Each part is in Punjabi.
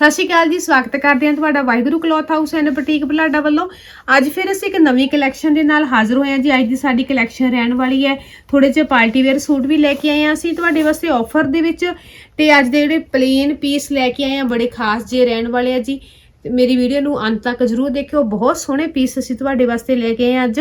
ਸਤਿ ਸ਼੍ਰੀ ਅਕਾਲ ਜੀ, ਸਵਾਗਤ ਕਰਦੇ ਹਾਂ ਤੁਹਾਡਾ Waheguru cloth house and boutique Balada ਵੱਲੋਂ। ਅੱਜ ਫਿਰ ਅਸੀਂ ਇੱਕ ਨਵੀਂ ਕਲੈਕਸ਼ਨ ਦੇ ਨਾਲ ਹਾਜ਼ਰ ਹੋਏ ਹਾਂ ਜੀ। ਅੱਜ ਦੀ ਸਾਡੀ ਕਲੈਕਸ਼ਨ ਰਹਿਣ ਵਾਲੀ ਹੈ। ਥੋੜੇ ਜਿਹੇ ਪਾਰਟੀ ਵੇਅਰ ਸੂਟ ਵੀ ਲੈ ਕੇ ਆਏ ਹਾਂ ਅਸੀਂ। ਤੁਹਾਡੇ ਵਾਸਤੇ ਆਫਰ ਦੇ ਵਿੱਚ ਤੇ ਅੱਜ ਦੇ ਜਿਹੜੇ ਪਲੇਨ ਪੀਸ ਲੈ ਕੇ ਆਏ ਹਾਂ, ਬੜੇ ਖਾਸ ਜੇ ਰਹਿਣ ਵਾਲੇ ਆ ਜੀ। ਤੇ ਮੇਰੀ ਵੀਡੀਓ ਨੂੰ ਅੰਤ ਤੱਕ ਜਰੂਰ ਦੇਖਿਓ। ਬਹੁਤ ਸੋਹਣੇ ਪੀਸ ਅਸੀਂ ਤੁਹਾਡੇ ਵਾਸਤੇ ਲੈ ਕੇ ਆਏ ਹਾਂ ਅੱਜ।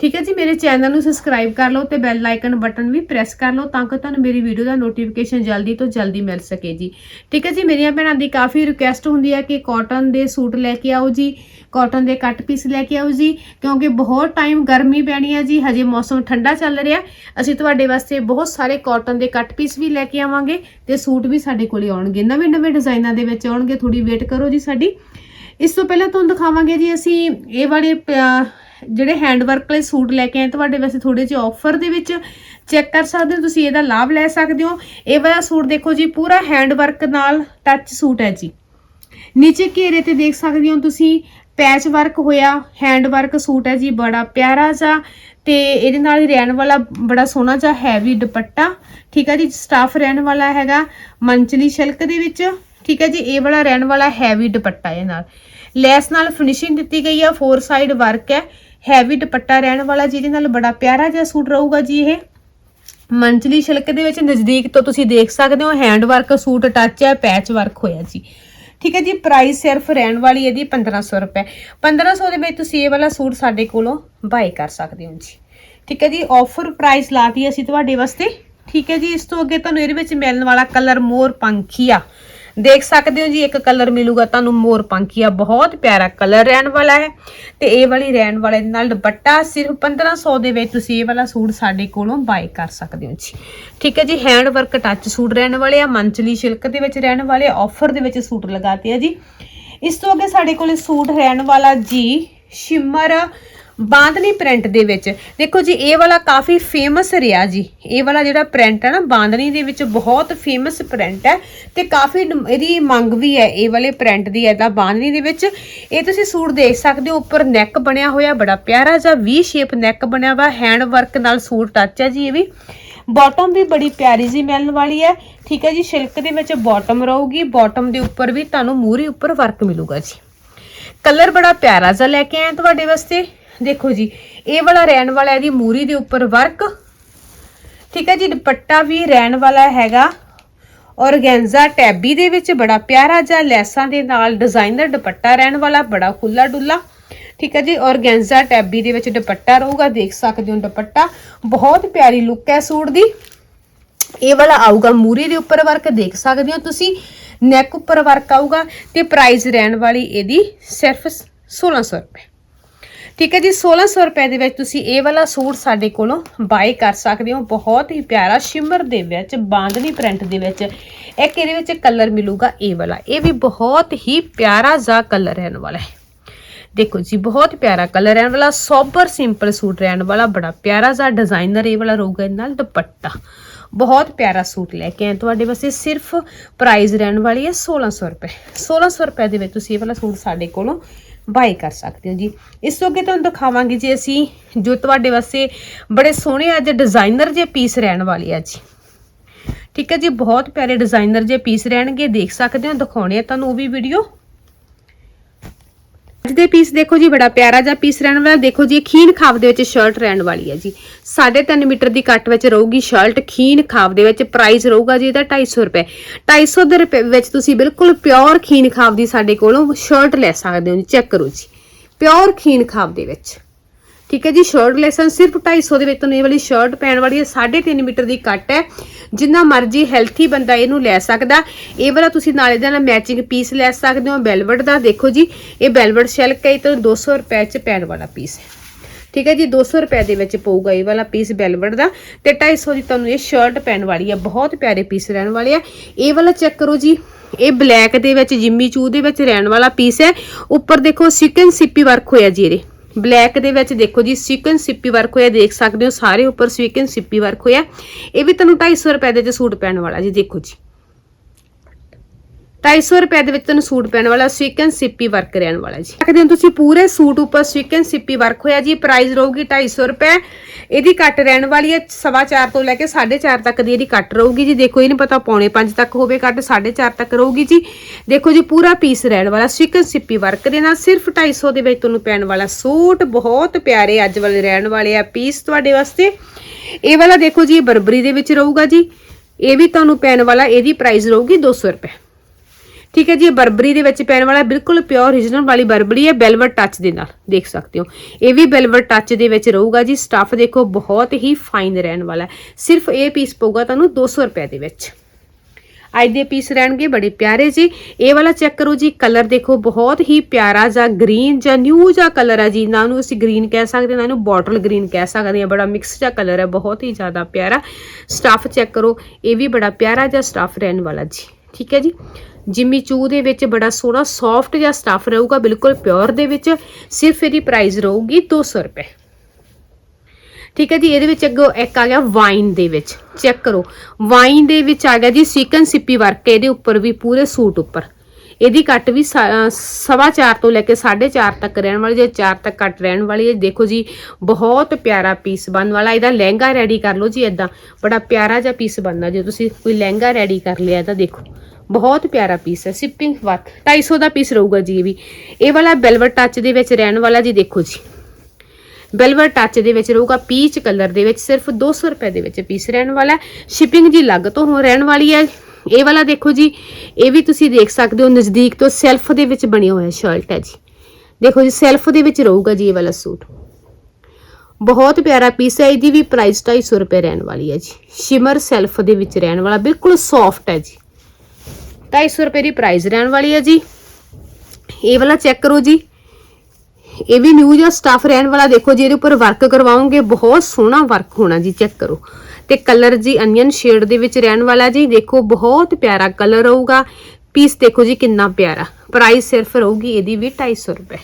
ਠੀਕ ਹੈ ਜੀ, ਮੇਰੇ ਚੈਨਲ ਨੂੰ ਸਬਸਕ੍ਰਾਈਬ ਕਰ ਲਓ ਤੇ ਬੈਲ ਆਈਕਨ ਬਟਨ ਵੀ ਪ੍ਰੈਸ ਕਰ ਲਓ ਤਾਂ ਕਿ ਤੁਹਾਨੂੰ ਮੇਰੀ ਵੀਡੀਓ ਦਾ ਨੋਟੀਫਿਕੇਸ਼ਨ ਜਲਦੀ ਤੋਂ ਜਲਦੀ ਮਿਲ ਸਕੇ ਜੀ। ਠੀਕ ਹੈ ਜੀ, ਮੇਰੀਆਂ ਭੈਣਾਂ ਦੀ ਕਾਫੀ ਰਿਕੁਐਸਟ ਹੁੰਦੀ ਹੈ ਕਿ ਕਾਟਨ ਦੇ ਸੂਟ ਲੈ ਕੇ ਆਓ ਜੀ ਕਾਟਨ ਦੇ ਕੱਟ ਪੀਸ ਲੈ ਕੇ ਆਓ ਜੀ, ਕਿਉਂਕਿ ਬਹੁਤ ਟਾਈਮ ਗਰਮੀ ਪੈਣੀ ਹੈ ਜੀ, ਹਜੇ ਮੌਸਮ ਠੰਡਾ ਚੱਲ ਰਿਹਾ। ਅਸੀਂ ਤੁਹਾਡੇ ਵਾਸਤੇ ਬਹੁਤ ਸਾਰੇ ਕਾਟਨ ਦੇ ਕੱਟ ਪੀਸ ਵੀ ਲੈ ਕੇ ਆਵਾਂਗੇ ਤੇ ਸੂਟ ਵੀ ਸਾਡੇ ਕੋਲੇ ਆਉਣਗੇ। ਨਵੇਂ ਨਵੇਂ ਡਿਜ਼ਾਈਨਾਂ ਦੇ ਵਿੱਚ ਆਉਣਗੇ ਥੋੜੀ ਵੇਟ ਕਰੋ ਜੀ ਸਾਡੀ। ਇਸ ਤੋਂ ਪਹਿਲਾਂ ਤੁਹਾਨੂੰ ਦਿਖਾਵਾਂਗੇ ਜੀ ਅਸੀਂ ਇਹ ਵਾਲੇ ਪ- ਜਿਹੜੇ ਹੈਂਡ ਵਰਕ ਵਾਲੇ ਸੂਟ ਲੈ ਕੇ ਆਏ। ਤੁਹਾਡੇ ਵਾਸਤੇ ਥੋੜੇ ਜਿਹੇ ਆਫਰ ਦੇ ਵਿੱਚ ਚੈੱਕ ਕਰ ਸਕਦੇ ਹੋ, ਤੁਸੀਂ ਇਹਦਾ ਲਾਭ ਲੈ ਸਕਦੇ ਹੋ। ਇਹ ਵਾਲਾ ਸੂਟ ਦੇਖੋ ਜੀ, ਪੂਰਾ ਹੈਂਡ ਵਰਕ ਨਾਲ ਟੱਚ ਸੂਟ ਹੈ ਜੀ। ਨੀਚੇ ਘੇਰੇ ਤੇ ਦੇਖ ਸਕਦੇ ਹੋ ਤੁਸੀਂ ਪੈਚ ਵਰਕ ਹੋਇਆ ਹੈਂਡ ਵਰਕ ਸੂਟ ਹੈ ਜੀ, ਬੜਾ ਪਿਆਰਾ ਜਿਹਾ। ਤੇ ਇਹਦੇ ਨਾਲ ਹੀ ਰਹਿਣ ਵਾਲਾ ਬੜਾ ਸੋਹਣਾ ਜਿਹਾ ਹੈਵੀ ਦੁਪੱਟਾ, ਠੀਕ ਹੈ ਜੀ ਸਟਾਫ ਰਹਿਣ ਵਾਲਾ ਹੈਗਾ, ਮੰਚਲੀ ਸਿਲਕ ਦੇ ਵਿੱਚ। ਠੀਕ ਹੈ ਜੀ, ਇਹ ਵਾਲਾ ਰਹਿਣ ਵਾਲਾ ਹੈਵੀ ਦੁਪੱਟਾ ਇਹ ਨਾਲ। ਲੈਸ ਨਾਲ ਫਿਨਿਸ਼ਿੰਗ ਦਿੱਤੀ ਗਈ ਆ ਫੋਰ ਸਾਈਡ ਵਰਕ ਹੈ। ਹੈਵੀ ਦੁਪੱਟਾ ਰਹਿਣ ਵਾਲਾ, ਜਿਹਦੇ ਨਾਲ ਬੜਾ ਪਿਆਰਾ ਜਿਹਾ ਸੂਟ ਰਹੂਗਾ ਜੀ ਇਹ। ਮੰਚਲੀ ਸਿਲਕ ਦੇ ਵਿੱਚ ਨਜ਼ਦੀਕ ਤੋਂ ਤੁਸੀਂ ਦੇਖ ਸਕਦੇ ਹੋ ਹੈਂਡ ਵਰਕ ਸੂਟ ਟੱਚ ਹੈ ਪੈਚ ਵਰਕ ਹੋਇਆ ਜੀ। ਠੀਕ ਹੈ ਜੀ ਪ੍ਰਾਈਸ ਸਿਰਫ ਰਹਿਣ ਵਾਲੀ ਇਹਦੀ 1500 ਰੁਪਏ। 1500 ਦੇ ਵਿੱਚ ਤੁਸੀਂ ਇਹ ਵਾਲਾ ਸੂਟ ਸਾਡੇ ਕੋਲੋਂ ਬਾਈ ਕਰ ਸਕਦੇ ਹੋ ਜੀ। ਠੀਕ ਹੈ ਜੀ ਆਫਰ ਪ੍ਰਾਈਸ ਲਾਤੀ ਅਸੀਂ ਤੁਹਾਡੇ ਵਾਸਤੇ। ਠੀਕ ਹੈ ਜੀ, ਇਸ ਤੋਂ ਅੱਗੇ ਤੁਹਾਨੂੰ ਇਹਦੇ ਵਿੱਚ ਮਿਲਣ ਵਾਲਾ ਕਲਰ ਮੋਰ ਪੰਖੀਆ ਦੇਖ ਸਕਦੇ ਹੋ ਜੀ, ਇੱਕ ਕਲਰ ਮਿਲੂਗਾ ਤੁਹਾਨੂੰ ਮੋਰ ਪੰਖੀਆ, ਬਹੁਤ ਪਿਆਰਾ ਕਲਰ ਰਹਿਣ ਵਾਲਾ ਹੈ। ਤੇ ਇਹ ਵਾਲੀ ਰਹਿਣ ਵਾਲੇ ਦੇ ਨਾਲ ਦੁਪੱਟਾ ਸਿਰਫ 1500 ਦੇ ਵਿੱਚ ਤੁਸੀਂ ਇਹ ਵਾਲਾ ਸੂਟ ਸਾਡੇ ਕੋਲੋਂ ਬਾਈ ਕਰ ਸਕਦੇ ਹੋ ਜੀ। ਠੀਕ ਹੈ ਜੀ ਹੈਂਡ ਵਰਕ ਟੱਚ ਸੂਟ ਰਹਿਣ ਵਾਲੇ ਆ, ਮੰਚਲੀ ਸਿਲਕ ਦੇ ਵਿੱਚ ਰਹਿਣ ਵਾਲੇ ਆਫਰ ਦੇ ਵਿੱਚ ਸੂਟ ਲਗਾਤੇ ਆ ਜੀ। ਇਸ ਤੋਂ ਅੱਗੇ ਸਾਡੇ ਕੋਲੇ ਸੂਟ ਰਹਿਣ ਵਾਲਾ ਜੀ, ਸ਼ਿਮਰ ਬਾਂਦਨੀ ਪ੍ਰਿੰਟ ਦੇ ਵਿੱਚ। ਦੇਖੋ ਜੀ, ਇਹ ਵਾਲਾ ਕਾਫੀ ਫੇਮਸ ਰਿਹਾ ਜੀ। ਇਹ ਵਾਲਾ ਜਿਹੜਾ ਪ੍ਰਿੰਟ ਹੈ ਨਾ, ਬਾਂਦਨੀ ਦੇ ਵਿੱਚ ਬਹੁਤ ਫੇਮਸ ਪ੍ਰਿੰਟ ਹੈ ਤੇ ਕਾਫੀ ਇਹਦੀ ਮੰਗ ਵੀ ਹੈ, ਇਹ ਵਾਲੇ ਪ੍ਰਿੰਟ ਦੀ ਐਦਾ ਬਾਂਦਨੀ ਦੇ ਵਿੱਚ। ਇਹ ਤੁਸੀਂ ਸੂਟ ਦੇਖ ਸਕਦੇ ਹੋ, ਉੱਪਰ ਨੈਕ ਬਣਿਆ ਹੋਇਆ, ਬੜਾ ਪਿਆਰਾ ਜਿਹਾ ਵੀ ਸ਼ੇਪ ਨੈਕ ਬਣਿਆ ਵਾ ਹੈਂਡ ਵਰਕ ਨਾਲ ਸੂਟ ਟੱਚ ਹੈ ਜੀ ਇਹ ਵੀ। ਬਾਟਮ ਵੀ ਬੜੀ ਪਿਆਰੀ ਜੀ ਮਿਲਣ ਵਾਲੀ ਹੈ। ਠੀਕ ਹੈ ਜੀ ਸਿਲਕ ਦੇ ਵਿੱਚ ਬਾਟਮ ਰਹੂਗੀ ਬਾਟਮ ਦੇ ਉੱਪਰ ਵੀ ਤੁਹਾਨੂੰ ਮੂਰੀ ਉੱਪਰ ਵਰਕ ਮਿਲੂਗਾ ਜੀ। ਕਲਰ ਬੜਾ ਪਿਆਰਾ ਜਿਹਾ ਲੈ ਕੇ ਆਏ ਤੁਹਾਡੇ ਵਾਸਤੇ। ਦੇਖੋ ਜੀ, ਇਹ ਵਾਲਾ ਰਹਿਣ ਵਾਲਾ ਇਹਦੀ ਮੂਰੀ ਦੇ ਉੱਪਰ ਵਰਕ। ਠੀਕ ਹੈ ਜੀ, ਦੁਪੱਟਾ ਵੀ ਰਹਿਣ ਵਾਲਾ ਹੈਗਾ। ਔਰਗੈਂਜ਼ਾ ਟੈਬੀ ਦੇ ਵਿੱਚ ਬੜਾ ਪਿਆਰਾ ਜਿਹਾ ਲੈਸਾਂ ਦੇ ਨਾਲ ਡਿਜ਼ਾਈਨਰ ਦੁਪੱਟਾ ਰਹਿਣ ਵਾਲਾ, ਬੜਾ ਖੁੱਲਾ ਡੁੱਲਾ ਠੀਕ ਹੈ ਜੀ, ਔਰਗੈਂਜ਼ਾ ਟੈਬੀ ਦੇ ਵਿੱਚ ਦੁਪੱਟਾ ਰਹੂਗਾ, ਦੇਖ ਸਕਦੇ ਹੋ ਦੁਪੱਟਾ। ਬਹੁਤ ਪਿਆਰੀ ਲੁੱਕ ਹੈ ਸੂਟ ਦੀ। ਇਹ ਵਾਲਾ ਆਊਗਾ ਮੂਰੀ ਦੇ ਉੱਪਰ ਵਰਕ, ਦੇਖ ਸਕਦੇ ਹੋ ਤੁਸੀਂ। ਨੈਕ ਉੱਪਰ ਵਰਕ ਆਊਗਾ ਤੇ ਪ੍ਰਾਈਸ ਰਹਿਣ ਵਾਲੀ ਇਹਦੀ ਸਿਰਫ 1600 ਰੁਪਏ। ਠੀਕ ਹੈ ਜੀ 1600 ਰੁਪਏ ਦੇ ਵਿੱਚ ਤੁਸੀਂ ਇਹ ਵਾਲਾ ਸੂਟ ਸਾਡੇ ਕੋਲੋਂ ਬਾਏ ਕਰ ਸਕਦੇ ਹੋ। ਬਹੁਤ ਹੀ ਪਿਆਰਾ ਸ਼ਿਮਰ ਦੇ ਵਿੱਚ, ਬਾਂਦਨੀ ਪ੍ਰਿੰਟ ਦੇ ਵਿੱਚ। ਇੱਕ ਇਹਦੇ ਵਿੱਚ ਕਲਰ ਮਿਲੂਗਾ ਇਹ ਵਾਲਾ। ਇਹ ਵੀ ਬਹੁਤ ਹੀ ਪਿਆਰਾ ਜਿਹਾ ਕਲਰ ਰਹਿਣ ਵਾਲਾ ਹੈ। ਦੇਖੋ ਜੀ, ਬਹੁਤ ਪਿਆਰਾ ਕਲਰ ਰਹਿਣ ਵਾਲਾ, ਸੋਬਰ ਸਿੰਪਲ ਸੂਟ ਰਹਿਣ ਵਾਲਾ, ਬੜਾ ਪਿਆਰਾ ਜਿਹਾ ਡਿਜ਼ਾਈਨਰ ਇਹ ਵਾਲਾ ਰਹੂਗਾ ਇਹਦੇ ਨਾਲ, ਦੁਪੱਟਾ। ਬਹੁਤ ਪਿਆਰਾ ਸੂਟ ਲੈ ਕੇ ਆਏ। ਤੁਹਾਡੇ ਵਾਸਤੇ ਸਿਰਫ ਪ੍ਰਾਈਸ ਰਹਿਣ ਵਾਲੀ ਹੈ 1600 ਰੁਪਏ। 1600 ਰੁਪਏ ਦੇ ਵਿੱਚ ਤੁਸੀਂ ਇਹ ਵਾਲਾ ਸੂਟ ਸਾਡੇ ਕੋਲੋਂ ਬਾਈ ਕਰ ਸਕਦੇ ਹੋ ਜੀ। ਇਸ ਤੋਂ ਅੱਗੇ ਤੁਹਾਨੂੰ ਦਿਖਾਵਾਂਗੇ ਜੀ ਅਸੀਂ ਜੋ ਤੁਹਾਡੇ ਵਾਸਤੇ ਬੜੇ ਸੋਹਣੇ ਅੱਜ ਡਿਜ਼ਾਈਨਰ ਜੇ ਪੀਸ ਰਹਿਣ ਵਾਲੇ ਆ ਜੀ। ਠੀਕ ਹੈ ਜੀ, ਬਹੁਤ ਪਿਆਰੇ ਡਿਜ਼ਾਈਨਰ ਜੇ ਪੀਸ ਰਹਿਣਗੇ, ਦੇਖ ਸਕਦੇ ਹੋ, ਦਿਖਾਉਣੇ ਆ ਤੁਹਾਨੂੰ ਉਹ ਵੀ ਵੀਡੀਓ ਅੱਜ ਦੇ ਪੀਸ ਦੇਖੋ ਜੀ, ਬੜਾ ਪਿਆਰਾ ਜਿਹਾ ਪੀਸ ਰਹਿਣ ਵਾਲਾ। ਦੇਖੋ ਜੀ, ਇਹ ਖੀਨ ਖਾਵ ਦੇ ਵਿੱਚ ਸ਼ਰਟ ਰਹਿਣ ਵਾਲੀ ਹੈ ਜੀ। 3.5 ਮੀਟਰ ਦੀ ਕੱਟ ਵਿੱਚ ਰਹੂਗੀ ਸ਼ਰਟ ਖੀਨ ਖਾਵ ਦੇ ਵਿੱਚ ਪ੍ਰਾਈਸ ਰਹੂਗਾ ਜੀ ਇਹਦਾ 250 ਰੁਪਏ। 250 ਦੇ ਰੁਪਏ ਵਿੱਚ ਤੁਸੀਂ ਬਿਲਕੁਲ ਪਿਓਰ ਖੀਨ ਖਾਵ ਦੀ ਸਾਡੇ ਕੋਲੋਂ ਸ਼ਰਟ ਲੈ ਸਕਦੇ ਹੋ ਜੀ ਚੈੱਕ ਕਰੋ ਜੀ। ਪਿਓਰ ਖੀਨ ਖਾਵ ਦੇ ਵਿੱਚ। ਠੀਕ ਹੈ ਜੀ ਸ਼ਰਟ ਲੈਸਨ ਸਿਰਫ 250 ਦੇ ਵਿੱਚ ਤੁਹਾਨੂੰ ਇਹ ਵਾਲੀ ਸ਼ਰਟ ਪੈਣ ਵਾਲੀ ਹੈ 3.5 ਮੀਟਰ ਦੀ ਕੱਟ ਹੈ। ਜਿੰਨਾ ਮਰਜ਼ੀ ਹੈਲਥੀ ਬੰਦਾ ਇਹਨੂੰ ਲੈ ਸਕਦਾ। ਇਹ ਵਾਲਾ ਤੁਸੀਂ ਨਾਲ ਇਹਦੇ ਨਾਲ ਮੈਚਿੰਗ ਪੀਸ ਲੈ ਸਕਦੇ ਹੋ ਬੈਲਵਟ ਦਾ। ਦੇਖੋ ਜੀ, ਇਹ ਬੈਲਵਟ ਸਿਲਕ ਹੈ ਇਹ ਤਾਂ 200 ਰੁਪਏ ਚ ਪੈਣ ਵਾਲਾ ਪੀਸ ਹੈ। ਠੀਕ ਹੈ ਜੀ 200 ਰੁਪਏ ਦੇ ਵਿੱਚ ਪਊਗਾ ਇਹ ਵਾਲਾ ਪੀਸ ਬੈਲਵਟ ਦਾ। ਤੇ 250 ਦੀ ਤੁਹਾਨੂੰ ਇਹ ਸ਼ਰਟ ਪੈਣ ਵਾਲੀ ਹੈ, ਬਹੁਤ ਪਿਆਰੇ ਪੀਸ ਰਹਿਣ ਵਾਲੇ ਆ। ਇਹ ਵਾਲਾ ਚੈੱਕ ਕਰੋ ਜੀ, ਇਹ ਬਲੈਕ ਦੇ ਵਿੱਚ, ਜਿੰਮੀ ਚੂ ਦੇ ਵਿੱਚ ਰਹਿਣ ਵਾਲਾ ਪੀਸ ਹੈ। ਉੱਪਰ ਦੇਖੋ, ਸਿਕਨ ਸਿੱਪੀ ਵਰਕ ਹੋਇਆ ਜੀ ਇਹਦੇ। ਬਲੈਕ ਦੇ ਵਿੱਚ ਦੇਖੋ ਜੀ ਸਿਕਨ ਸਿੱਪੀ ਵਰਕ ਹੋਇਆ, ਦੇਖ ਸਕਦੇ ਹੋ ਸਾਰੇ ਉੱਪਰ ਸਿਕਨ ਸਿੱਪੀ ਵਰਕ ਹੋਇਆ। ਇਹ ਵੀ ਤੁਹਾਨੂੰ 250 ਰੁਪਏ ਦੇ ਚ ਸੂਟ ਪੈਣ ਵਾਲਾ ਜੀ, ਦੇਖੋ ਜੀ। 250 ਰੁਪਏ ਦੇ ਵਿੱਚ ਤੁਹਾਨੂੰ ਸੂਟ ਪੈਣ ਵਾਲਾ ਸਵੀਕਨ ਸਿੱਪੀ ਵਰਕ ਰਹਿਣ ਵਾਲਾ ਜੀ। ਦੇਖਦੇ ਹੋ ਤੁਸੀਂ ਪੂਰੇ ਸੂਟ ਉੱਪਰ ਸਵੀਕਨ ਸਿੱਪੀ ਵਰਕ ਹੋਇਆ ਜੀ। ਪ੍ਰਾਈਸ ਰਹੂਗੀ 250 ਰੁਪਏ। ਇਹਦੀ ਕੱਟ ਰਹਿਣ ਵਾਲੀ ਹੈ ਸਵਾ ਚਾਰ ਤੋਂ ਲੈ ਕੇ 4.5 ਤੱਕ ਦੀ ਇਹਦੀ ਕੱਟ ਰਹੂਗੀ ਜੀ। ਦੇਖੋ, ਇਹ ਨਹੀਂ ਪਤਾ ਪੌਣੇ 5 ਤੱਕ ਹੋਵੇ, ਕੱਟ 4.5 ਤੱਕ ਰਹੂਗੀ ਜੀ। ਦੇਖੋ ਜੀ, ਪੂਰਾ ਪੀਸ ਰਹਿਣ ਵਾਲਾ ਸਵੀਕਨ ਸਿੱਪੀ ਵਰਕ ਦੇ ਨਾਲ ਸਿਰਫ 250 ਦੇ ਵਿੱਚ ਤੁਹਾਨੂੰ ਪੈਣ ਵਾਲਾ ਸੂਟ ਬਹੁਤ ਪਿਆਰੇ ਅੱਜ ਵਾਲੇ ਰਹਿਣ ਵਾਲੇ ਆ ਪੀਸ ਤੁਹਾਡੇ ਵਾਸਤੇ। ਇਹ ਵਾਲਾ ਦੇਖੋ ਜੀ, ਇਹ ਬਰਬਰੀ ਦੇ ਵਿੱਚ ਰਹੂਗਾ ਜੀ। ਇਹ ਵੀ ਤੁਹਾਨੂੰ ਪੈਣ ਵਾਲਾ, ਇਹਦੀ ਪ੍ਰਾਈਸ ਰਹੂਗੀ 200 ਰੁਪਏ। ਠੀਕ ਹੈ ਜੀ, ਇਹ ਬਰਬਰੀ ਦੇ ਵਿੱਚ ਪੈਣ ਵਾਲਾ ਬਿਲਕੁਲ ਪਿਓਰ ਓਰੀਜਨਲ ਵਾਲੀ ਬਰਬਰੀ ਹੈ ਬੈਲਵਟ ਟੱਚ ਦੇ ਨਾਲ, ਦੇਖ ਸਕਦੇ ਹੋ। ਇਹ ਵੀ ਬੈਲਵਟ ਟੱਚ ਦੇ ਵਿੱਚ ਰਹੂਗਾ ਜੀ ਸਟੱਫ ਦੇਖੋ, ਬਹੁਤ ਹੀ ਫਾਈਨ ਰਹਿਣ ਵਾਲਾ ਸਿਰਫ ਇਹ ਪੀਸ ਪਊਗਾ ਤੁਹਾਨੂੰ 200 ਰੁਪਏ ਦੇ ਵਿੱਚ। ਅੱਜ ਦੇ ਪੀਸ ਰਹਿਣਗੇ, ਬੜੇ ਪਿਆਰੇ ਜੀ। ਇਹ ਵਾਲਾ ਚੈੱਕ ਕਰੋ ਜੀ ਕਲਰ ਦੇਖੋ, ਬਹੁਤ ਹੀ ਪਿਆਰਾ ਜਾਂ ਗ੍ਰੀਨ ਜਾਂ ਨਿਊ ਜਾਂ ਕਲਰ ਹੈ ਜੀ। ਨਾ ਨੂੰ ਅਸੀਂ ਗ੍ਰੀਨ ਕਹਿ ਸਕਦੇ, ਨਾ ਇਹਨੂੰ ਬੋਟਲ ਗ੍ਰੀਨ ਕਹਿ ਸਕਦੇ ਹਾਂ। ਬੜਾ ਮਿਕਸ ਜਿਹਾ ਕਲਰ ਹੈ, ਬਹੁਤ ਹੀ ਜ਼ਿਆਦਾ ਪਿਆਰਾ। ਸਟੱਫ ਚੈੱਕ ਕਰੋ, ਇਹ ਵੀ ਬੜਾ ਪਿਆਰਾ ਜਿਹਾ ਸਟੱਫ ਰਹਿਣ ਵਾਲਾ ਜੀ। ਠੀਕ ਹੈ ਜੀ। ਜਿਮੀ ਚੂ ਦੇ ਵਿੱਚ ਬੜਾ ਸੋਹਣਾ ਸੌਫਟ ਜਿਹਾ ਸਟੱਫ ਰਹੂਗਾ, ਬਿਲਕੁਲ ਪਿਓਰ ਦੇ ਵਿੱਚ। ਸਿਰਫ ਇਹਦੀ ਪ੍ਰਾਈਸ ਰਹੂਗੀ 200 ਰੁਪਏ। ਠੀਕ ਹੈ ਜੀ, ਇਹਦੇ ਵਿੱਚ ਅੱਗੋਂ ਇੱਕ ਆ ਗਿਆ ਵਾਈਨ ਦੇ ਵਿੱਚ। ਚੈੱਕ ਕਰੋ। ਵਾਈਨ ਦੇ ਵਿੱਚ ਆ ਗਿਆ ਜੀ ਸੀਕਨ ਸਿੱਪੀ ਵਰਕ, ਇਹਦੇ ਉੱਪਰ ਵੀ ਪੂਰੇ ਸੂਟ ਉੱਪਰ। ਇਹਦੀ ਕੱਟ ਵੀ ਸਾ- ਅਹ, ਸਵਾ ਚਾਰ ਤੋਂ ਲੈ ਕੇ 4.5 ਤੱਕ ਰਹਿਣ ਵਾਲੀ ਜੇ 4 ਤੱਕ ਕੱਟ ਰਹਿਣ ਵਾਲੀ ਹੈ। ਦੇਖੋ ਜੀ, ਬਹੁਤ ਪਿਆਰਾ ਪੀਸ ਬਣਨ ਵਾਲਾ, ਇਹਦਾ ਲਹਿੰਗਾ ਰੈਡੀ ਕਰ ਲਓ ਜੀ ਇਦਾਂ ਬੜਾ ਪਿਆਰਾ ਜਿਹਾ ਪੀਸ ਬਣਨਾ, ਜੇ ਤੁਸੀਂ ਕੋਈ ਲਹਿੰਗਾ ਰੈਡੀ ਕਰ ਲਿਆ ਤਾਂ ਦੇਖੋ। ਬਹੁਤ ਪਿਆਰਾ ਪੀਸ ਹੈ ਸਿਪਿੰਗ ਵਰਕ 250 ਦਾ ਪੀਸ ਰਹੂਗਾ ਜੀ ਇਹ ਵੀ। ਇਹ ਵਾਲਾ ਬੈਲਵਟ ਟੱਚ ਦੇ ਵਿੱਚ ਰਹਿਣ ਵਾਲਾ ਜੀ ਦੇਖੋ ਜੀ। ਬੈਲਵਰ ਟੱਚ ਦੇ ਵਿੱਚ ਰਹੂਗਾ ਪੀਚ ਕਲਰ ਦੇ ਵਿੱਚ ਸਿਰਫ 200 ਰੁਪਏ ਦੇ ਵਿੱਚ ਪੀਸ ਰਹਿਣ ਵਾਲਾ ਸ਼ਿਪਿੰਗ ਜੀ ਲੱਗ ਤੋਂ ਹੋ ਰਹਿਣ ਵਾਲੀ ਹੈ। ਇਹ ਵਾਲਾ ਦੇਖੋ ਜੀ, ਇਹ ਵੀ ਤੁਸੀਂ ਦੇਖ ਸਕਦੇ ਹੋ ਨਜ਼ਦੀਕ ਤੋਂ ਸੈਲਫ ਦੇ ਵਿੱਚ ਬਣਿਆ ਹੋਇਆ ਸ਼ਰਟ ਹੈ ਜੀ। ਦੇਖੋ ਜੀ, ਸੈਲਫ ਦੇ ਵਿੱਚ ਰਹੂਗਾ ਜੀ ਇਹ ਵਾਲਾ ਸੂਟ। ਬਹੁਤ ਪਿਆਰਾ ਪੀਸ ਹੈ, ਇਹਦੀ ਵੀ ਪ੍ਰਾਈਸ 250 ਰੁਪਏ ਰਹਿਣ ਵਾਲੀ ਹੈ ਜੀ। ਸ਼ਿਮਰ ਸੈਲਫ ਦੇ ਵਿੱਚ ਰਹਿਣ ਵਾਲਾ, ਬਿਲਕੁਲ ਸੌਫਟ ਹੈ ਜੀ। 250 ਰੁਪਏ ਦੀ ਪ੍ਰਾਈਸ ਰਹਿਣ ਵਾਲੀ ਹੈ ਜੀ। ਇਹ ਵਾਲਾ ਚੈੱਕ ਕਰੋ ਜੀ। ਇਹ ਵੀ ਨਿਊ ਜਾਂ ਸਟਾਫ ਰਹਿਣ ਵਾਲਾ ਦੇਖੋ ਜੀ ਇਹਦੇ ਉੱਪਰ ਵਰਕ ਕਰਵਾਉਂਗੇ ਬਹੁਤ ਸੋਹਣਾ ਵਰਕ ਹੋਣਾ ਜੀ ਚੈੱਕ ਕਰੋ। ਤੇ ਕਲਰ ਜੀ ਅਨੀਅਨ ਸ਼ੇਡ ਦੇ ਵਿੱਚ ਰਹਿਣ ਵਾਲਾ ਜੀ, ਦੇਖੋ, ਬਹੁਤ ਪਿਆਰਾ ਕਲਰ ਰਹੂਗਾ। ਪੀਸ ਦੇਖੋ ਜੀ, ਕਿੰਨਾ ਪਿਆਰਾ। ਪ੍ਰਾਈਸ ਸਿਰਫ ਰਹੂਗੀ ਇਹਦੀ ਵੀ 250 ਰੁਪਏ।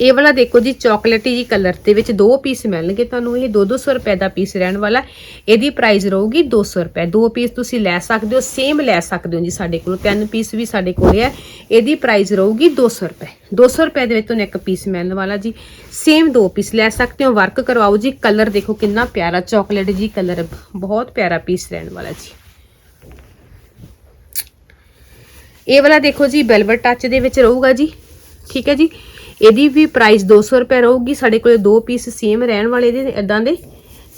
ਇਹ ਵਾਲਾ ਦੇਖੋ ਜੀ, ਚਾਕਲੇਟੀ ਜੀ ਕਲਰ ਦੇ ਵਿੱਚ ਦੋ ਪੀਸ ਮਿਲਣਗੇ ਤੁਹਾਨੂੰ। ਇਹ 2-200 ਰੁਪਏ ਦਾ ਪੀਸ ਰਹਿਣ ਵਾਲਾ। ਇਹਦੀ ਪ੍ਰਾਈਸ ਰਹੂਗੀ 200 ਰੁਪਏ। ਦੋ ਪੀਸ ਤੁਸੀਂ ਲੈ ਸਕਦੇ ਹੋ ਸੇਮ ਲੈ ਸਕਦੇ ਹੋ ਜੀ ਸਾਡੇ ਕੋਲ। ਤਿੰਨ ਪੀਸ ਵੀ ਸਾਡੇ ਕੋਲ ਹੈ ਇਹਦੀ ਪ੍ਰਾਈਸ ਰਹੂਗੀ 200 ਰੁਪਏ। 200 ਰੁਪਏ ਦੇ ਵਿੱਚ ਤੁਹਾਨੂੰ ਇੱਕ ਪੀਸ ਮਿਲਣ ਵਾਲਾ ਜੀ। ਸੇਮ ਦੋ ਪੀਸ ਲੈ ਸਕਦੇ ਹੋ। ਵਰਕ ਕਰਵਾਓ ਜੀ। ਕਲਰ ਦੇਖੋ ਕਿੰਨਾ ਪਿਆਰਾ ਚਾਕਲੇਟ ਜੀ ਕਲਰ ਬਹੁਤ ਪਿਆਰਾ ਪੀਸ ਰਹਿਣ ਵਾਲਾ ਜੀ। ਇਹ ਵਾਲਾ ਦੇਖੋ ਜੀ ਵੈਲਵਟ ਟੱਚ ਦੇ ਵਿੱਚ ਰਹੂਗਾ ਜੀ। ਠੀਕ ਹੈ ਜੀ। ਇਹਦੀ ਵੀ ਪ੍ਰਾਈਸ 200 ਰੁਪਏ ਰਹੂਗੀ, ਸਾਡੇ ਕੋਲੇ ਦੋ ਪੀਸ ਸੇਮ ਰਹਿਣ ਵਾਲੇ ਦੇ ਇਦਾਂ ਦੇ।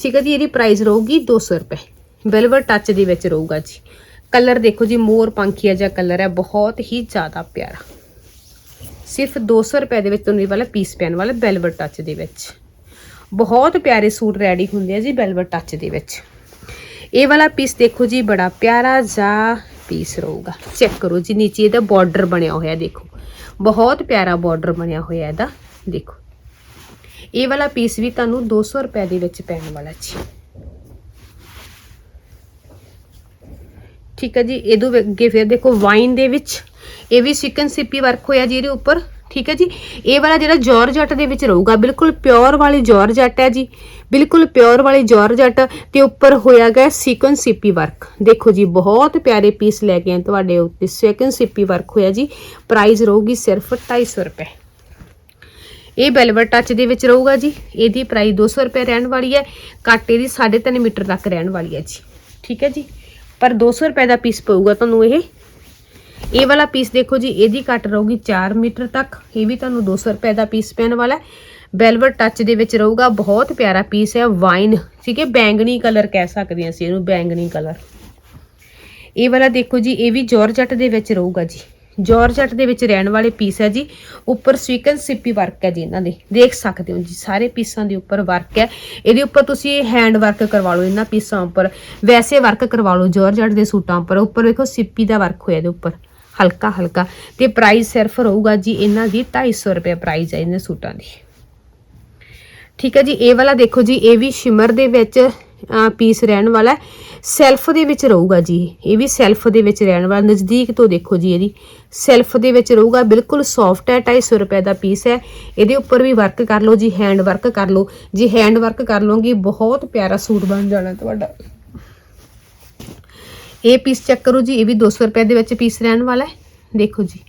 ਠੀਕ ਹੈ ਜੀ, ਇਹਦੀ ਪ੍ਰਾਈਸ ਰਹੂਗੀ 200 ਰੁਪਏ। ਵੈਲਵਟ ਟੱਚ ਦੇ ਵਿੱਚ ਰਹੂਗਾ ਜੀ। ਕਲਰ ਦੇਖੋ ਜੀ, ਮੋਰ ਪੰਖੀਆ ਜਿਹਾ ਕਲਰ ਹੈ, ਬਹੁਤ ਹੀ ਜ਼ਿਆਦਾ ਪਿਆਰਾ। ਸਿਰਫ 200 ਰੁਪਏ ਦੇ ਵਿੱਚ ਤੁਹਾਨੂੰ ਇਹ ਵਾਲਾ ਪੀਸ ਪੈਣ ਵਾਲਾ ਵੈਲਵਟ ਟੱਚ ਦੇ ਵਿੱਚ। ਬਹੁਤ ਪਿਆਰੇ ਸੂਟ ਰੈਡੀ ਹੁੰਦੇ ਆ ਜੀ ਵੈਲਵਟ ਟੱਚ ਦੇ ਵਿੱਚ। ਇਹ ਵਾਲਾ ਪੀਸ ਦੇਖੋ ਜੀ, ਬੜਾ ਪਿਆਰਾ ਜਿਹਾ ਪੀਸ ਰਹੂਗਾ। ਚੈੱਕ ਕਰੋ ਜੀ, ਨੀਚੇ ਇਹਦਾ ਬਾਰਡਰ ਬਣਿਆ ਹੋਇਆ ਦੇਖੋ। ਬਹੁਤ ਪਿਆਰਾ ਬਾਰਡਰ ਬਣਿਆ ਹੋਇਆ ਇਹਦਾ। ਦੇਖੋ। ਇਹ ਵਾਲਾ ਪੀਸ ਵੀ ਤੁਹਾਨੂੰ 200 ਰੁਪਏ ਦੇ ਵਿੱਚ ਪੈਣ ਵਾਲਾ ਜੀ ਠੀਕ ਹੈ ਜੀ, ਇਹਦੇ ਅੱਗੇ ਫਿਰ ਦੇਖੋ ਵਾਈਨ ਦੇ ਵਿੱਚ, ਇਹ ਵੀ ਸਿਕਨ ਸਿੱਪੀ ਵਰਕ ਹੋਇਆ ਜੀ ਇਹਦੇ ਉੱਪਰ। ਠੀਕ ਹੈ ਜੀ? ਇਹ ਵਾਲਾ ਜਿਹੜਾ ਜਾਰਜਟ ਦੇ ਵਿੱਚ ਰਹੂਗਾ, ਬਿਲਕੁਲ ਪਿਓਰ ਵਾਲੀ ਜਾਰਜਟ ਹੈ ਜੀ। ਬਿਲਕੁਲ ਪਿਓਰ ਵਾਲੀ ਜਾਰਜਟ ਤੇ ਉੱਪਰ ਹੋਇਆ ਗਿਆ ਸੀਕੁਐਂਸ ਸਿੱਪੀ ਵਰਕ। ਦੇਖੋ ਜੀ, ਬਹੁਤ ਪਿਆਰੇ ਪੀਸ ਲੈ ਕੇ ਆਏ ਤੁਹਾਡੇ ਉੱਤੇ। ਸੀਕੁਐਂਸ ਸਿੱਪੀ ਵਰਕ ਹੋਇਆ ਜੀ। ਪ੍ਰਾਈਸ ਰਹੂਗੀ ਸਿਰਫ 250 ਰੁਪਏ। ਇਹ ਵੈਲਵਟ ਟੱਚ ਦੇ ਵਿੱਚ ਰਹੂਗਾ ਜੀ। ਇਹਦੀ ਪ੍ਰਾਈਸ 200 ਰੁਪਏ ਰਹਿਣ ਵਾਲੀ ਹੈ। ਕੱਟ ਇਹਦੀ 3.5 ਮੀਟਰ ਤੱਕ ਰਹਿਣ ਵਾਲੀ ਹੈ ਜੀ। ਠੀਕ ਹੈ ਜੀ? ਪਰ 200 ਰੁਪਏ ਦਾ ਪੀਸ ਪਊਗਾ ਤੁਹਾਨੂੰ ਇਹ। ਇਹ ਵਾਲਾ ਪੀਸ ਦੇਖੋ ਜੀ, ਇਹਦੀ ਕੱਟ ਰਹੂਗੀ 4 ਮੀਟਰ ਤੱਕ। ਇਹ ਵੀ ਤੁਹਾਨੂੰ 200 ਰੁਪਏ ਦਾ ਪੀਸ ਪੈਣ ਵਾਲਾ ਹੈ। ਟੱਚ ਦੇ ਵਿੱਚ ਰਹੂਗਾ, ਬਹੁਤ ਪਿਆਰਾ ਪੀਸ ਹੈ ਵਾਈਨ ਠੀਕ ਹੈ, ਬੈਂਗਣੀ ਕਲਰ ਕਹਿ ਸਕਦੇ ਹਾਂ ਅਸੀਂ ਇਹਨੂੰ, ਬੈਂਗਣੀ ਕਲਰ ਇਹ ਵਾਲਾ ਦੇਖੋ ਜੀ, ਇਹ ਵੀ ਜਾਰਜਟ ਦੇ ਵਿੱਚ ਰਹੂਗਾ ਜੀ। ਜਾਰਜਟ ਦੇ ਵਿੱਚ ਰਹਿਣ ਵਾਲੇ ਪੀਸ ਹੈ ਜੀ। ਉੱਪਰ ਸਵੀਕਨ ਸਿੱਪੀ ਵਰਕ ਹੈ ਜੀ ਇਹਨਾਂ ਦੇ। ਦੇਖ ਸਕਦੇ ਹੋ ਜੀ, ਸਾਰੇ ਪੀਸਾਂ ਦੇ ਉੱਪਰ ਵਰਕ ਹੈ। ਇਹਦੇ ਉੱਪਰ ਤੁਸੀਂ ਹੈਂਡ ਵਰਕ ਕਰਵਾ ਲਓ ਇਹਨਾਂ ਪੀਸਾਂ ਉੱਪਰ। ਵੈਸੇ ਵਰਕ ਕਰਵਾ ਲਓ ਜਾਰਜਟ ਦੇ ਸੂਟਾਂ ਉੱਪਰ। ਉੱਪਰ ਦੇਖੋ ਸਿੱਪੀ ਦਾ ਵਰਕ ਹੋਇਆ ਇਹਦੇ ਉੱਪਰ। ਹਲਕਾ ਹਲਕਾ ਤੇ ਪ੍ਰਾਈਸ ਸਿਰਫ ਰਹੂਗਾ ਜੀ ਇਹਨਾਂ ਦੀ 250 ਰੁਪਏ ਪ੍ਰਾਈਸ ਹੈ ਇਹਨਾਂ ਸੂਟਾਂ ਦੀ। ਠੀਕ ਹੈ ਜੀ, ਇਹ ਵਾਲਾ ਦੇਖੋ ਜੀ, ਇਹ ਵੀ ਸ਼ਿਮਰ ਦੇ ਵਿੱਚ ਪੀਸ ਰਹਿਣ ਵਾਲਾ ਸੈਲਫ ਦੇ ਵਿੱਚ ਰਹੂਗਾ ਜੀ, ਇਹ ਵੀ ਸੈਲਫ ਦੇ ਵਿੱਚ ਰਹਿਣ ਵਾਲਾ, ਨਜ਼ਦੀਕ ਤੋਂ ਦੇਖੋ ਜੀ ਇਹਦੀ। ਸੈਲਫ ਦੇ ਵਿੱਚ ਰਹੂਗਾ, ਬਿਲਕੁਲ ਸੌਫਟ ਹੈ 250 ਰੁਪਏ ਦਾ ਪੀਸ ਹੈ। ਇਹਦੇ ਉੱਪਰ ਵੀ ਵਰਕ ਕਰ ਲਓ ਜੀ ਹੈਂਡ ਵਰਕ ਕਰ ਲਓ। ਜੀ ਹੈਂਡ ਵਰਕ ਕਰ ਲਓਗੇ, ਬਹੁਤ ਪਿਆਰਾ ਸੂਟ ਬਣ ਜਾਣਾ ਤੁਹਾਡਾ। ਇਹ ਪੀਸ ਚੈੱਕ ਕਰੋ ਜੀ, ਇਹ ਵੀ 200 ਰੁਪਏ ਦੇ ਵਿੱਚ ਪੀਸ ਰਹਿਣ ਵਾਲਾ ਹੈ। ਦੇਖੋ ਜੀ,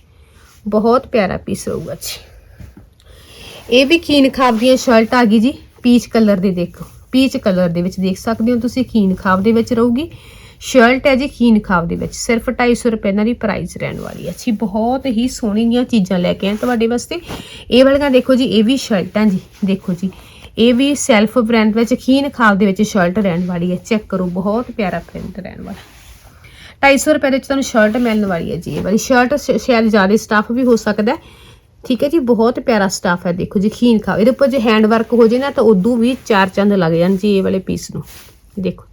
ਬਹੁਤ ਪਿਆਰਾ ਪੀਸ ਰਹੂਗਾ ਜੀ। ਇਹ ਵੀ ਕੀਨ ਖਾਬ ਦੀਆਂ ਸ਼ਰਟ ਆ ਗਈ ਜੀ ਪੀਚ ਕਲਰ ਦੇ ਦੇਖੋ। ਪੀਚ ਕਲਰ ਦੇ ਵਿੱਚ ਦੇਖ ਸਕਦੇ ਹੋ ਤੁਸੀਂ ਕੀਨ ਖਾਬ ਦੇ ਵਿੱਚ ਰਹੂਗੀ। ਸ਼ਰਟ ਹੈ ਜੀ ਕੀਨ ਖਾਬ ਦੇ ਵਿੱਚ। ਸਿਰਫ 250 ਰੁਪਏ ਨਾਲ ਦੀ ਪ੍ਰਾਈਸ ਰਹਿਣ ਵਾਲੀ ਹੈ ਜੀ। ਬਹੁਤ ਹੀ ਸੋਹਣੀ ਦੀਆਂ ਚੀਜ਼ਾਂ ਲੈ ਕੇ ਆਏ ਤੁਹਾਡੇ ਵਾਸਤੇ। ਇਹ ਵਾਲੀਆਂ ਦੇਖੋ ਜੀ, ਇਹ ਵੀ ਸ਼ਰਟਾਂ ਜੀ, ਦੇਖੋ ਜੀ। ਇਹ ਵੀ ਸੈਲਫ ਬ੍ਰਾਂਡ ਵਿੱਚ ਕੀਨ ਖਾਬ ਦੇ ਵਿੱਚ ਸ਼ਰਟ ਰਹਿਣ ਵਾਲੀ ਹੈ। ਚੈੱਕ ਕਰੋ, ਬਹੁਤ ਪਿਆਰਾ ਪ੍ਰਿੰਟ ਰਹਿਣ ਵਾਲਾ। 250 ਰੁਪਏ ਦੇ ਵਿੱਚ ਤੁਹਾਨੂੰ ਸ਼ਰਟ ਮਿਲਣ ਵਾਲੀ ਹੈ ਜੀ। ਇਹ ਵਾਲੀ ਸ਼ਰਟ ਸ਼ਾਇਦ ਜ਼ਿਆਦਾ ਸਟਾਫ ਵੀ ਹੋ ਸਕਦਾ ਠੀਕ ਹੈ ਜੀ, ਬਹੁਤ ਪਿਆਰਾ ਸਟਾਫ ਹੈ, ਦੇਖੋ ਜੀ, ਖੀਨ ਖਾਓ ਇਹਦੇ ਉੱਪਰ ਜੇ ਹੈਂਡ ਵਰਕ ਹੋ ਜੇ ਨਾ, ਤਾਂ ਉਦੋਂ ਵੀ ਚਾਰ ਚੰਦ ਲੱਗ ਜਾਣ ਜੀ ਇਹ ਵਾਲੇ ਪੀਸ ਨੂੰ। ਦੇਖੋ।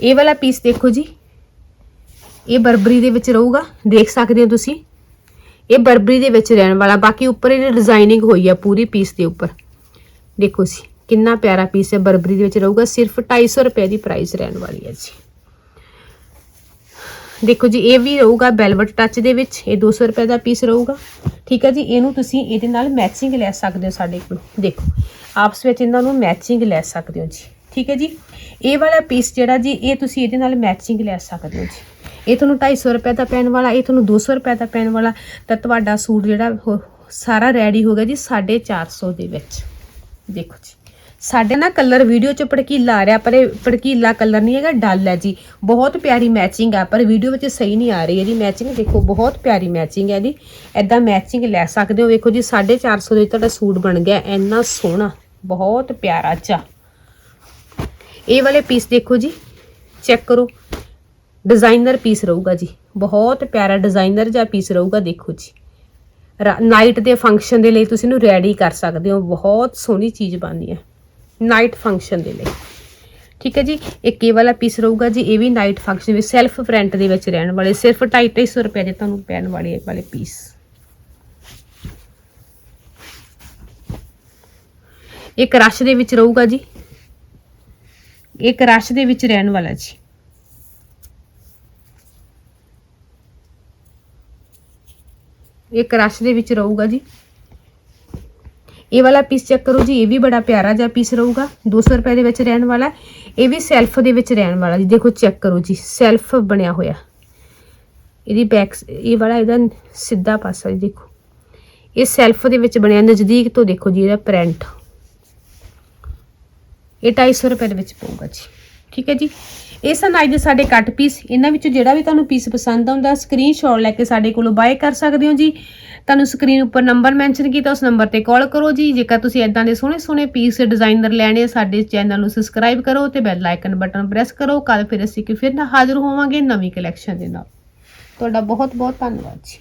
ਇਹ ਵਾਲਾ ਪੀਸ ਦੇਖੋ ਜੀ। ਇਹ ਬਰਬਰੀ ਦੇ ਵਿੱਚ ਰਹੂਗਾ, ਦੇਖ ਸਕਦੇ ਹੋ ਤੁਸੀਂ। ਇਹ ਬਰਬਰੀ ਦੇ ਵਿੱਚ ਰਹਿਣ ਵਾਲਾ, ਬਾਕੀ ਉੱਪਰ ਇਹ ਡਿਜ਼ਾਈਨਿੰਗ ਹੋਈ ਆ ਪੂਰੀ ਪੀਸ ਦੇ ਉੱਪਰ। ਦੇਖੋ ਜੀ। ਕਿੰਨਾ ਪਿਆਰਾ ਪੀਸ ਹੈ, ਬਰਬਰੀ ਦੇ ਵਿੱਚ ਰਹੂਗਾ, ਸਿਰਫ 250 ਰੁਪਏ ਦੀ ਪ੍ਰਾਈਸ ਰਹਿਣ ਵਾਲੀ ਹੈ ਜੀ। ਦੇਖੋ ਜੀ, ਇਹ ਵੀ ਰਹੂਗਾ ਬੈਲਵਟ ਟੱਚ ਦੇ ਵਿੱਚ, ਇਹ 200 ਰੁਪਏ ਦਾ ਪੀਸ ਰਹੂਗਾ। ਠੀਕ ਹੈ ਜੀ, ਇਹਨੂੰ ਤੁਸੀਂ ਇਹਦੇ ਨਾਲ ਮੈਚਿੰਗ ਲੈ ਸਕਦੇ ਹੋ ਸਾਡੇ ਕੋਲ। ਦੇਖੋ, ਆਪਸ ਵਿੱਚ ਇਹਨਾਂ ਨੂੰ ਮੈਚਿੰਗ ਲੈ ਸਕਦੇ ਹੋ ਜੀ। ਠੀਕ ਹੈ ਜੀ, ਇਹ ਵਾਲਾ ਪੀਸ ਜਿਹੜਾ ਜੀ, ਇਹ ਤੁਸੀਂ ਇਹਦੇ ਨਾਲ ਮੈਚਿੰਗ ਲੈ ਸਕਦੇ ਹੋ ਜੀ। ਇਹ ਤੁਹਾਨੂੰ 250 ਰੁਪਏ ਦਾ ਪੈਣ ਵਾਲਾ, ਇਹ ਤੁਹਾਨੂੰ 200 ਰੁਪਏ ਦਾ ਪੈਣ ਵਾਲਾ, ਤਾਂ ਤੁਹਾਡਾ ਸੂਟ ਜਿਹੜਾ ਉਹ ਸਾਰਾ ਰੈਡੀ ਹੋ ਗਿਆ ਜੀ 450 ਦੇ ਵਿੱਚ। ਦੇਖੋ ਜੀ। ਸਾਡੇ ਨਾ ਕਲਰ ਵੀਡੀਓ ਚ ਭੜਕੀਲਾ ਆ ਰਿਹਾ, ਪਰ ਇਹ ਭੜਕੀਲਾ ਕਲਰ ਨਹੀਂ ਹੈਗਾ, ਡਲ ਹੈ ਜੀ। ਬਹੁਤ ਪਿਆਰੀ ਮੈਚਿੰਗ ਆ, ਪਰ ਵੀਡੀਓ ਵਿੱਚ ਸਹੀ ਨਹੀਂ ਆ ਰਹੀ ਇਹਦੀ ਮੈਚਿੰਗ ਦੇਖੋ, ਬਹੁਤ ਪਿਆਰੀ ਮੈਚਿੰਗ ਹੈ ਇਹਦੀ। ਐਦਾਂ ਮੈਚਿੰਗ ਲੈ ਸਕਦੇ ਹੋ, ਵੇਖੋ ਜੀ 450 ਦੇ ਤੁਹਾਡਾ ਸੂਟ ਬਣ ਗਿਆ, ਇੰਨਾ ਸੋਹਣਾ, ਬਹੁਤ ਪਿਆਰਾ ਚਾ ਇਹ ਵਾਲੇ ਪੀਸ ਦੇਖੋ ਜੀ ਚੈੱਕ ਕਰੋ। ਡਿਜ਼ਾਈਨਰ ਪੀਸ ਰਹੂਗਾ ਜੀ, ਬਹੁਤ ਪਿਆਰਾ ਡਿਜ਼ਾਈਨਰ ਜਿਹਾ ਪੀਸ ਰਹੂਗਾ, ਦੇਖੋ ਜੀ। ਨਾਈਟ ਦੇ ਫੰਕਸ਼ਨ ਦੇ ਲਈ ਤੁਸੀਂ ਇਹਨੂੰ ਰੈਡੀ ਕਰ ਸਕਦੇ ਹੋ, ਬਹੁਤ ਸੋਹਣੀ ਚੀਜ਼ ਬਣਦੀ ਹੈ। ਨਾਈਟ ਫੰਕਸ਼ਨ ਦੇ ਲਈ। ਠੀਕ ਹੈ ਜੀ? ਇੱਕ ਇਹ ਵਾਲਾ ਪੀਸ ਰਹੂਗਾ ਜੀ, ਇਹ ਵੀ ਨਾਈਟ ਫੰਕਸ਼ਨ ਵਿੱਚ ਸੈਲਫ ਪ੍ਰਿੰਟ ਦੇ ਵਿੱਚ ਰਹਿਣ ਵਾਲੇ, ਸਿਰਫ 250 ਰੁਪਏ ਦੇ ਤੁਹਾਨੂੰ ਪੈਣ ਵਾਲੇ ਇਹ ਵਾਲੇ ਪੀਸ ਇੱਕ ਰਸ਼ ਦੇ ਵਿੱਚ ਰਹੂਗਾ ਜੀ। ਇੱਕ ਰਸ਼ ਦੇ ਵਿੱਚ ਰਹਿਣ ਵਾਲਾ ਜੀ। ਇੱਕ ਰਸ਼ ਦੇ ਵਿੱਚ ਰਹੂਗਾ ਜੀ। ਇਹ ਵਾਲਾ ਪੀਸ ਚੈੱਕ ਕਰੋ ਜੀ, ਇਹ ਵੀ ਬੜਾ ਪਿਆਰਾ ਜਿਹਾ ਪੀਸ ਰਹੂਗਾ 200 ਰੁਪਏ ਦੇ ਵਿੱਚ ਰਹਿਣ ਵਾਲਾ, ਇਹ ਵੀ ਸੈਲਫ ਦੇ ਵਿੱਚ ਰਹਿਣ ਵਾਲਾ ਜੀ, ਦੇਖੋ ਚੈੱਕ ਕਰੋ ਜੀ ਸੈਲਫ ਬਣਿਆ ਹੋਇਆ। ਇਹਦੀ ਬੈਕ ਇਹ ਵਾਲਾ ਇਹਦਾ ਸਿੱਧਾ ਪਾਸਾ ਜੀ, ਦੇਖੋ। ਇਹ ਸੈਲਫ ਦੇ ਵਿੱਚ ਬਣਿਆ, ਨਜ਼ਦੀਕ ਤੋਂ ਦੇਖੋ ਜੀ, ਇਹਦਾ ਪ੍ਰਿੰਟ ਇਹ 250 ਰੁਪਏ ਦੇ ਵਿੱਚ ਪਊਗਾ ਜੀ। ਠੀਕ ਹੈ ਜੀ? ਇਹ ਸਨ ਅੱਜ ਦੇ ਸਾਡੇ ਕੱਟ ਪੀਸ ਇਹਨਾਂ ਵਿੱਚੋਂ ਜਿਹੜਾ ਵੀ ਤੁਹਾਨੂੰ ਪੀਸ ਪਸੰਦ ਆਉਂਦਾ ਸਕਰੀਨਸ਼ਾਟ ਲੈ ਕੇ ਸਾਡੇ ਕੋਲੋਂ ਬਾਏ ਕਰ ਸਕਦੇ ਹੋ ਜੀ। ਤੁਹਾਨੂੰ ਸਕਰੀਨ ਉੱਪਰ ਨੰਬਰ ਮੈਂਸ਼ਨ ਕੀਤਾ ਉਸ ਨੰਬਰ ਤੇ ਕਾਲ ਕਰੋ ਜੀ। ਜੇਕਰ ਤੁਸੀਂ ਇਦਾਂ ਦੇ ਸੋਹਣੇ ਸੋਹਣੇ ਪੀਸ ਡਿਜ਼ਾਈਨਰ ਲੈਣੇ ਆ, ਸਾਡੇ ਚੈਨਲ ਨੂੰ ਸਬਸਕ੍ਰਾਈਬ ਕਰੋ ਤੇ ਬੈਲ ਆਈਕਨ ਬਟਨ ਪ੍ਰੈਸ ਕਰੋ। ਕੱਲ ਫਿਰ ਅਸੀਂ ਕਿ ਫਿਰ ਨਾ ਹਾਜ਼ਰ ਹੋਵਾਂਗੇ ਨਵੀਂ ਕਲੈਕਸ਼ਨ ਦੇ ਨਾਲ। ਤੁਹਾਡਾ ਬਹੁਤ ਬਹੁਤ ਧੰਨਵਾਦ ਜੀ।